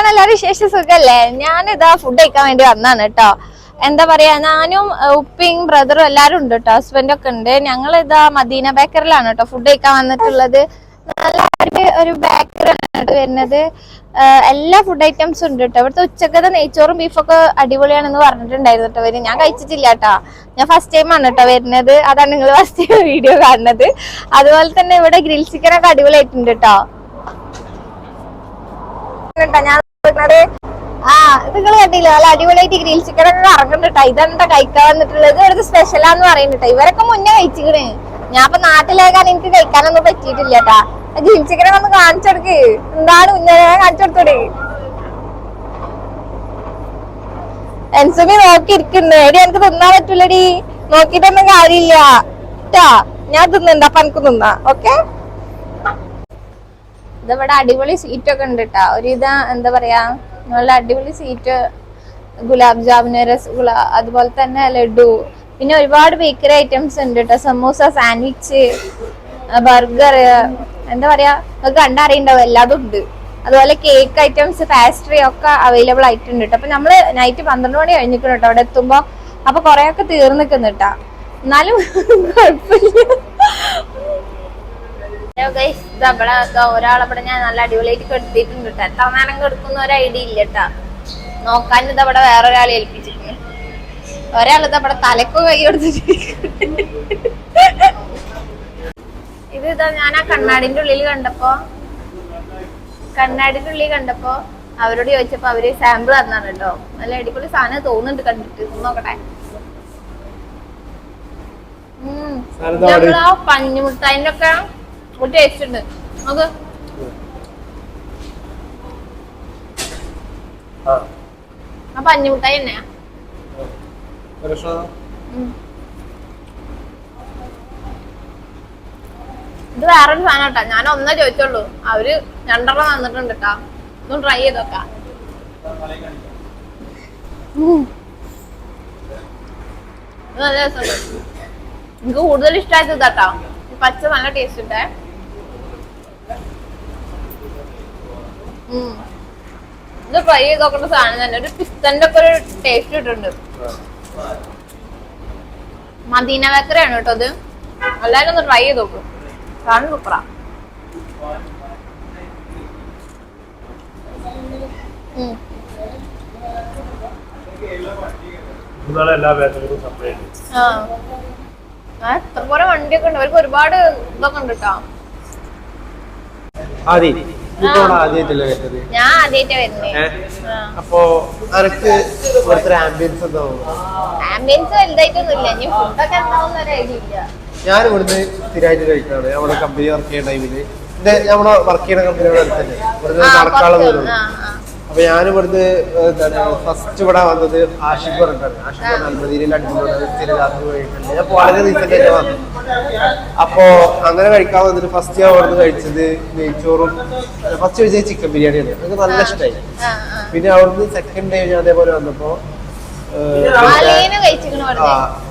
എന്താണ് എല്ലാവരും വിശേഷ സുഖല്ലേ? ഞാനിതാ ഫുഡ് കഴിക്കാൻ വേണ്ടി വന്നാണ് കേട്ടോ എന്താ പറയാ ഞാനും ഉപ്പിയും ബ്രദറും എല്ലാരും ഉണ്ട് കേട്ടോ ഹസ്ബൻഡ് ഒക്കെ ഉണ്ട്. ഞങ്ങൾ ഇതാ മദീന ബേക്കറിലാണ് കേട്ടോ ഫുഡ് കഴിക്കാൻ വന്നിട്ടുള്ളത്. നല്ല ഒരു ബേക്കറിയാണ് വരുന്നത്. എല്ലാ ഫുഡ് ഐറ്റംസും ഉണ്ട് കേട്ടോ ഇവിടുത്തെ ഉച്ചക്കത്തെ നെയ്ച്ചോറും ബീഫൊക്കെ അടിപൊളിയാണെന്ന് പറഞ്ഞിട്ടുണ്ടായിരുന്നു കേട്ടോ ഞാൻ കഴിച്ചിട്ടില്ല കേട്ടോ ഞാൻ ഫസ്റ്റ് ടൈം ആണ് കേട്ടോ വരുന്നത്. അതാണ് നിങ്ങൾ ഫസ്റ്റ് വീഡിയോ കാണുന്നത്. അതുപോലെ തന്നെ ഇവിടെ ഗ്രിൽ ചിക്കൻ ഒക്കെ അടിപൊളിയായിട്ടുണ്ട് കേട്ടോ ഞാൻ നോക്കുന്നത് ആ നിങ്ങൾ കണ്ടില്ല? നല്ല അടിപൊളിയായിട്ട് ഗ്രിൽ ചിക്കൻ ഒക്കെ ഇറങ്ങുന്നുട്ടോ ഇതെന്താ കഴിക്കാൻ വന്നിട്ടുള്ളത്? ഇവിടുത്തെ സ്പെഷ്യലാന്ന് പറയുന്നുട്ടോ ഇവരൊക്കെ മുന്നേ കഴിച്ചിക്കണേ ഞാൻ ഇപ്പൊ നാട്ടിലേക്കാൻ എനിക്ക് കഴിക്കാനൊന്നും പറ്റിയിട്ടില്ല കേട്ടാ ഗ്രിൽ ചിക്കൻ ഒന്ന് കാണിച്ചെടുക്ക് എന്താണ് മുന്നേ കാണിച്ചു കൊടുത്തോടെ? എൻസുമി നോക്കിയിരിക്കുന്നു. എടി എനിക്ക് തിന്നാൻ പറ്റൂലടി. നോക്കിട്ടൊന്നും കാര്യമില്ല. ട്ടാ ഞാൻ തിന്നുണ്ട് അപ്പൊ എനിക്ക് തിന്നാ. ഓക്കെ? ഇതിവിടെ അടിപൊളി സീറ്റ് ഒക്കെ ഉണ്ട് കേട്ടോ ഒരു ഇതാ എന്താ പറയാ നല്ല അടിപൊളി സീറ്റ് ഗുലാബ് ജാമുന് രസഗുള അതുപോലെ തന്നെ ലഡു. പിന്നെ ഒരുപാട് ബേക്കറി ഐറ്റംസ് ഉണ്ട് കേട്ടോ സമൂസ സാൻഡ്വിച്ച് ബർഗർ എന്താ പറയാ നിങ്ങൾക്ക് കണ്ടറിയണ്ടാവും എല്ലാതും ഉണ്ട്. അതുപോലെ കേക്ക് ഐറ്റംസ് പാസ്ട്രി ഒക്കെ അവൈലബിൾ ആയിട്ടുണ്ട് കേട്ടോ അപ്പൊ നമ്മൾ നൈറ്റ് പന്ത്രണ്ട് മണി കഴിഞ്ഞിട്ടുണ്ട് കേട്ടോ അവിടെ എത്തുമ്പോ. അപ്പൊ കൊറേ ഒക്കെ തീർന്നിക്കുന്നു കേട്ടാ എന്നാലും കുഴപ്പമില്ല. ഇതവിടെ ഒരാളവിടെ ഞാൻ നല്ല അടിപൊളിയായിട്ട് കെടുത്തിട്ടുണ്ട് കേട്ടോ. എത്ര നേരം കെടുക്കുന്ന ഒരു ഐഡിയ ഇല്ല കേട്ടാ. നോക്കാൻ ഇതവിടെ വേറെ ഒരാളെ ഏൽപ്പിച്ചിട്ടുണ്ട്. ഒരാൾ ഇതവിടെ തലക്ക് കൈ കൊടുത്തിട്ട് ഇത് ഇതാ ഞാൻ ആ കണ്ണാടിന്റെ ഉള്ളിൽ കണ്ടപ്പോ കണ്ണാടിന്റെ ഉള്ളിൽ കണ്ടപ്പോ അവരോട് ചോദിച്ചപ്പോ അവർ സാമ്പിൾ തന്നാണ് കേട്ടോ. നല്ല അടിപൊളി സാധനം തോന്നുന്നുണ്ട് കണ്ടിട്ട്. നോക്കട്ടെ. ഉം. നമ്മളാ പഞ്ഞുമുട്ടായിന്റെ ഒക്കെ ഒരു ടേസ്റ്റ് ഉണ്ട് ആ. പഞ്ഞുമുട്ടായി തന്നെയാ ഇത് വേറൊരു സാധനം കേട്ടാ. ഞാൻ ഒന്നേ ചോദിച്ചുള്ളൂ. അവർ രണ്ടെണ്ണം തന്നിട്ടുണ്ട് കേട്ടാ. ഒന്ന് ട്രൈ ചെയ്തോക്കാം. നല്ല രസമുണ്ട്. എനിക്ക് കൂടുതൽ ഇഷ്ടമായത് ഇതാട്ടോ. പച്ച നല്ല ടേസ്റ്റ് ഉണ്ടേ. ഇത് ഫ്രൈ ചെയ്ത് നോക്കേണ്ട സാധനം തന്നെ. ഒരു പിസ്തന്റെ ഒക്കെ ഒരു ടേസ്റ്റ് ഇട്ടുണ്ട് മദീന ബേക്കറിയാണ് കേട്ടോ അത് എല്ലാരും ഒന്ന് ട്രൈ ചെയ്ത് നോക്കും. സാധനം സൂപ്പറാ. എത്ര പോലെ വണ്ടിയൊക്കെ ഉണ്ട്. അവർക്ക് ഒരുപാട് ഇതൊക്കെ ഉണ്ട് കേട്ടോ. ഇതോടെ ആദ്യമായിട്ടല്ലേ വരുന്നത്? ഞാൻ ആദ്യമായിട്ടാ അപ്പോ അനക്ക് ഇവിടുത്തെ ആംബിയൻസ് എന്താ? ആംബിയൻസ് വലുതായിട്ടൊന്നും ഇല്ല ഇനി ഫുഡൊക്കെ എന്താവുന്ന ഒരു ഐഡിയ ഇല്ല. ഞാൻ ഇവിടുന്ന് സ്ഥിരമായിട്ട് കഴിക്കാണ് നമ്മുടെ കമ്പനി വർക്ക് ചെയ്യുന്ന ടൈമിൽ എന്റെ നമ്മുടെ വർക്ക് ചെയ്യുന്ന കമ്പനിയുടെ അടുത്തല്ലേ? ഇവിടുന്ന് നടക്കാനുള്ള ദൂരം. അപ്പൊ ഞാൻ ഇവിടുന്ന് ഫസ്റ്റ് ഇവിടെ വന്നത് ആഷിഖ് പറഞ്ഞിട്ടാണ് ആഷിഖ് അൽമദീനിൽ അടിപൊളിയാണ് ഞാൻ വളരെ റീസെന്റ് ആയിട്ട് വന്നു. അപ്പോ അങ്ങനെ കഴിക്കാൻ വന്നിട്ട് ഫസ്റ്റ് ഞാൻ അവിടുന്ന് കഴിച്ചത് നെയ്ച്ചോറും ഫസ്റ്റ് കഴിച്ചത് ചിക്കൻ ബിരിയാണിയാണ്. അത് നല്ല ഇഷ്ടമായി. പിന്നെ അവിടുന്ന് സെക്കൻഡ് ഡേ ഞാൻ അതേപോലെ വന്നപ്പോ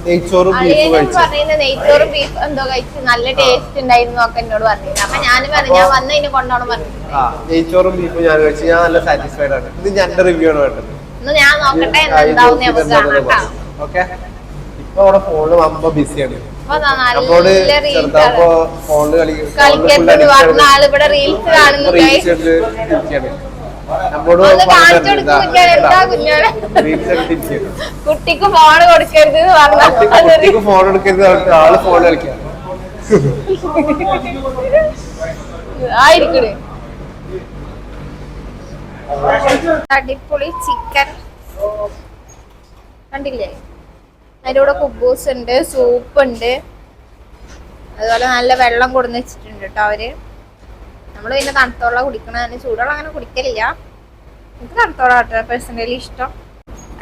നെയ്ച്ചോറും ബീഫും കഴിച്ചു. നെയ്ച്ചോറും ബീഫ് എന്തോ കഴിച്ച്. നല്ല ടേസ്റ്റ് ഉണ്ടായിരുന്നു ഒക്കെ എന്നോട് പറഞ്ഞു അപ്പൊ ഞാൻ പറഞ്ഞു ഞാൻ വന്നതിന് കൊണ്ടോണം പറഞ്ഞു. ആ നെയ്ച്ചോറും ബീഫും ഞാൻ കഴിച്ചു. ഞാൻ നല്ല സാറ്റിസ്ഫൈഡ് ആണ്. ഇത് ഞാൻ റിവ്യൂ ആണ് വേണ്ടത്. ഞാൻ നോക്കട്ടെ എന്താവും നമുക്ക് കാണാം ഓക്കെ? ഇപ്പൊ അവിടെ ഫോണിൽ വമ്പ ബിസിയാണ് നമ്മളോട് ചെറുതാകുമ്പോ ഫോണിൽ കളി കളിക്കരുത് ഇവിടെ റീൽസ് കാണുന്നു guys. നമ്മോട് കുട്ടിക്ക് ഫോൺ കൊടുക്കരുത് കുട്ടിക്ക് ഫോൺ എടുക്കരുത് ആൾ ഫോൺ കളിക്കാം. ആയിരിക്കണേ. അടിപൊളി ചിക്കൻ കണ്ടില്ലേ? അതിന്റെ കൂടെ കുബൂസ് ഉണ്ട് സൂപ്പ് ഉണ്ട്. അതുപോലെ നല്ല വെള്ളം കൊടുന്ന് വെച്ചിട്ടുണ്ട് കേട്ടോ അവർ. നമ്മൾ പിന്നെ തണുത്തോളം കുടിക്കണ ചൂടുവെള്ളം അങ്ങനെ കുടിക്കലില്ല. എനിക്ക് തണുത്തോളം കേട്ടോ പേഴ്സണലി ഇഷ്ടം.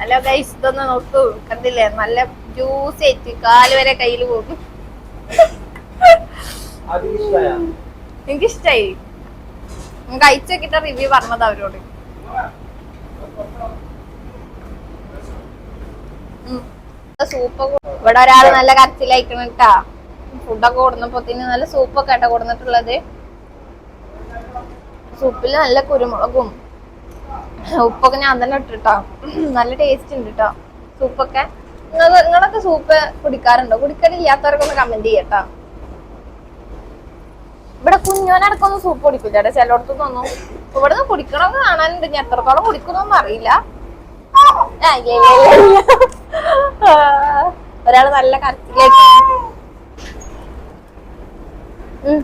അല്ല ഗൈസ് ഇതൊന്ന് നോക്കൂ. കണ്ടില്ലേ? നല്ല ജ്യൂസ് ആയിട്ട് കാൽ വരെ കയ്യിൽ പോകും. എനിക്കിഷ്ടായി. നോക്കിട്ട് റിവ്യൂ പറഞ്ഞത് അവരോട്. സൂപ്പ് ഇവിടെ ഒരാൾ നല്ല കരച്ചിലയക്കണ കേട്ടാ. ഫുഡൊക്കെ കൊടുന്നപ്പോത്തിന് നല്ല സൂപ്പൊക്കെ ആട്ടോ കൊടുന്നിട്ടുള്ളത്. സൂപ്പിൽ നല്ല കുരുമുളകും. ഉപ്പൊക്കെ ഞാൻ തന്നെ ഇട്ടിട്ടോ. നല്ല ടേസ്റ്റ് ഉണ്ട് കേട്ടോ സൂപ്പൊക്കെ. നിങ്ങൾ നിങ്ങളൊക്കെ സൂപ്പ് കുടിക്കാറുണ്ടോ? കുടിക്കാറില്ലാത്തവർക്ക് ഒന്ന് കമന്റ് ചെയ്യട്ടോ. ഇവിടെ കുഞ്ഞോനടക്കൊന്നും സൂപ്പ് കുടിക്കില്ല ചേട്ടാ ചിലയിടത്തൊന്നും ഇവിടെ നിന്ന് കുടിക്കണമെന്ന് കാണാനുണ്ട്. ഞാൻ എത്രത്തോളം കുടിക്കണമെന്ന് അറിയില്ല. ഒരാൾ നല്ല കരച്ചിലേക്ക് ഉം.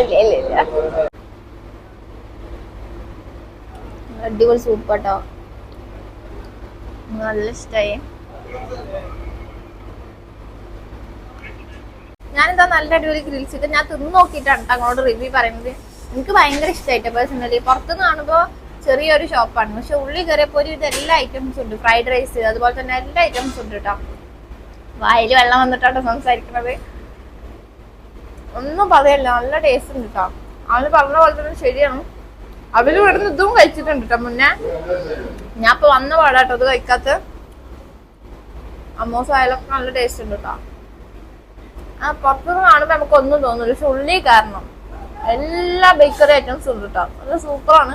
ഇല്ല ഇല്ല ഇല്ല അടിപൊളി സൂപ്പ് കേട്ടോ നല്ല ഇഷ്ടായി. ഞാനെന്താ നല്ല അടിപൊളി ഗ്രിൽ ചിക്കൻ ഞാൻ തിന്നു നോക്കിയിട്ടാണ് അങ്ങോട്ട് റിവ്യൂ പറയുന്നത്. എനിക്ക് ഭയങ്കര ഇഷ്ടമായിട്ട് പേഴ്സണലി പുറത്തുനിന്ന് കാണുമ്പോൾ ചെറിയൊരു ഷോപ്പാണ് പക്ഷെ ഉള്ളി കയറിയപ്പോൾ ഒരു ഇത് എല്ലാ ഐറ്റംസും ഉണ്ട്. ഫ്രൈഡ് റൈസ് അതുപോലെ തന്നെ എല്ലാ ഐറ്റംസും ഉണ്ട് കേട്ടോ വായിൽ വെള്ളം വന്നിട്ടാട്ടോ സംസാരിക്കുന്നത്. ഒന്നും പറയല്ല. നല്ല ടേസ്റ്റ് ഉണ്ട് കേട്ടോ അവന് പറഞ്ഞ പോലെ തന്നെ ശരിയാണ്. അവർ ഇവിടുന്ന് ഇതും കഴിച്ചിട്ടുണ്ട് കേട്ടോ മുന്നേ. ഞാൻ ഇപ്പൊ വന്ന പാടാട്ടോ അത് കഴിക്കാത്ത. അമ്മോസ് ആയാലൊക്കെ നല്ല ടേസ്റ്റ് ഉണ്ട് കേട്ടോ ആ പുറത്തുനിന്ന് കാണുമ്പോ നമുക്ക് ഒന്നും തോന്നില്ല പക്ഷെ ഉള്ളി കാരണം എല്ലാ ബേക്കറി ഐറ്റംസും ഉണ്ട് കേട്ടോ നല്ല സൂപ്പറാണ്.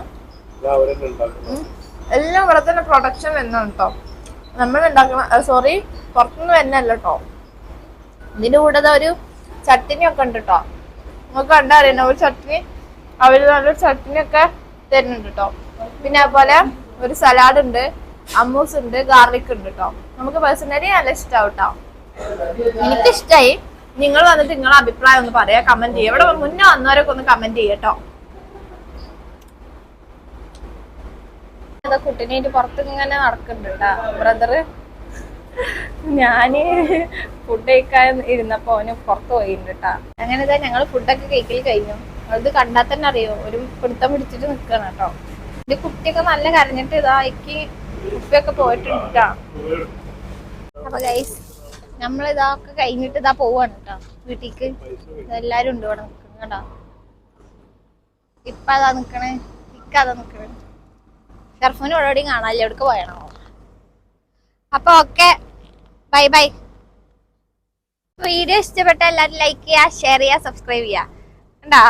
എല്ലാം ഇവിടെ തന്നെ പ്രൊഡക്ഷൻ വരുന്നുണ്ട് കേട്ടോ നമ്മൾ ഉണ്ടാക്കുന്ന സോറി പുറത്തുനിന്ന് വരുന്നല്ല കേട്ടോ ഇതിന്റെ കൂടെ ഒരു ചട്ടിനി ഒക്കെ ഉണ്ട് കേട്ടോ നമുക്ക് കണ്ടറിയണ? ഒരു ചട്ടിനി അവർ നല്ലൊരു ചട്ടിനി ഒക്കെ തരുന്നുണ്ട് കേട്ടോ പിന്നെ അതുപോലെ ഒരു സലാഡ് ഉണ്ട് അമ്മൂസ് ഉണ്ട് ഗാർലിക് ഉണ്ട് കേട്ടോ നമുക്ക് പേഴ്സണലി നല്ല ഇഷ്ടമാവും കേട്ടോ എനിക്ക് ഇഷ്ടമായി നിങ്ങൾ വന്നിട്ട് നിങ്ങളുടെ അഭിപ്രായം ഒന്ന് പറയാ കമന്റ് ചെയ്യുക ഇവിടെ മുന്നേ വന്നവരൊക്കെ ഒന്ന് കമന്റ് ചെയ്യട്ടോ കുട്ടീനായിട്ട് പുറത്ത് ഇങ്ങനെ നടക്കുന്നുണ്ട് ബ്രദർ ബ്രദറ് ഞാൻ ഫുഡ് കഴിക്കാൻ ഇരുന്നപ്പോ അവന് പുറത്ത് പോയിട്ടുണ്ട് കേട്ടാ അങ്ങനെ ഇതാ ഞങ്ങൾ ഫുഡൊക്കെ കഴിക്കൽ കഴിഞ്ഞു. അത് കണ്ടാൽ തന്നെ അറിയോ. ഒരു പിടുത്തം പിടിച്ചിട്ട് നിൽക്കണം കേട്ടോ. എന്റെ കുട്ടിയൊക്കെ നല്ല കരഞ്ഞിട്ട് ഇതാ എനിക്ക് ഉപ്പയൊക്കെ പോയിട്ടുണ്ട് കേട്ടോ. അപ്പൊ ഗൈസ് നമ്മളിതൊക്കെ കഴിഞ്ഞിട്ട് ഇതാ പോവാണ് കേട്ടോ. വീട്ടിക്ക്. എല്ലാരും ഉണ്ട് ഇവിടെ നിൽക്കുന്നത് കേട്ടോ ഇപ്പ അതാ നിക്കണേ. ഇക്ക അതാ നിക്കണേ. ഷർഫിന് ഇവിടെ കാണാല്ലേ എവിടേക്ക് പോയണോ? അപ്പൊ ഓക്കെ. Bye bye. വീഡിയോ ഇഷ്ടപ്പെട്ട എല്ലാവരും ലൈക്ക് ചെയ്യുക ഷെയർ ചെയ്യുക സബ്സ്ക്രൈബ് ചെയ്യുക. കണ്ടാ?